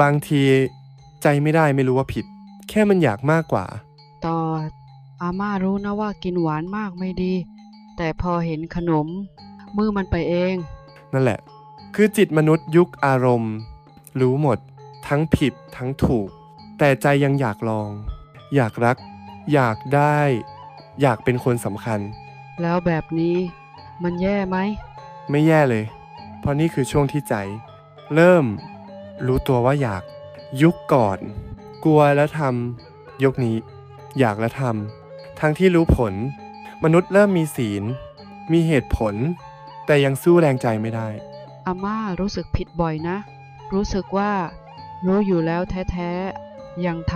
บางทีใจไม่ได้ไม่รู้ว่าผิด แค่มันอยากมากกว่า ต่ออาม่ารู้นะว่ากินหวานมากไม่ดี แต่พอเห็นขนม มือมันไปเอง นั่นแหละ คือจิตมนุษย์ยุคอารมณ์ รู้หมด ทั้งผิดทั้งถูก แต่ใจยังอยากลอง อยากรัก อยากได้ อยากเป็นคนสำคัญ แล้วแบบนี้มันแย่ไหม ไม่แย่เลย เพราะนี่คือช่วงที่ใจ เริ่ม รู้ตัวว่าอยากยุคก่อน กลัวแล้วทำยกนี้ อยากแล้วทำทั้งที่รู้ผล มนุษย์เริ่มมีศีล มีเหตุผล แต่ยังสู้แรงใจไม่ได้ อาม่ารู้สึกผิดบ่อยนะ รู้สึกว่า รู้อยู่แล้วแท้ๆ ยังท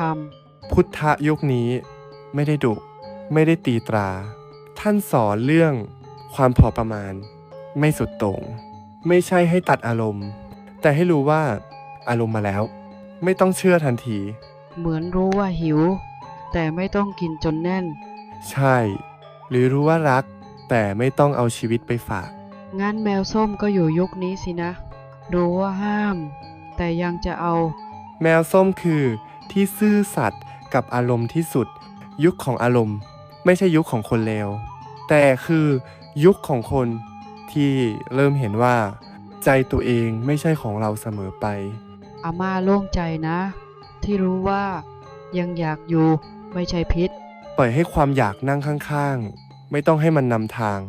พุทธยุคนี้ไม่ได้ดุไม่ได้ตีตรา ท่านสอนเรื่องความพอประมาณ ไม่สุดโต่งไม่ใช่ให้ตัดอารมณ์ แต่ให้รู้ว่า อารมณ์มาแล้ว ไม่ต้องเชื่อทันทีำเหมือนรู้ว่าหิว แต่ไม่ต้องกินจนแน่น ใช่ หรือรู้ว่ารัก แต่ไม่ต้องเอาชีวิตไปฝาก งั้นแมวส้มก็อยู่ยุคนี้สินะ รู้ว่าห้าม แต่ยังจะเอา แมวส้มคือที่ซื่อสัตย์กับอารมณ์ที่สุด ยุคของอารมณ์ ไม่ใช่ยุคของคนเลวแต่คือยุคของคนที่เริ่มเห็นว่า ใจตัวเองไม่ใช่ของเราเสมอไป อาม่าโล่งใจนะ ที่รู้ว่ายังอยากอยู่ไม่ใช่พิษ ปล่อยให้ความอยากนั่งข้างๆ ไม่ต้องให้มันนำทาง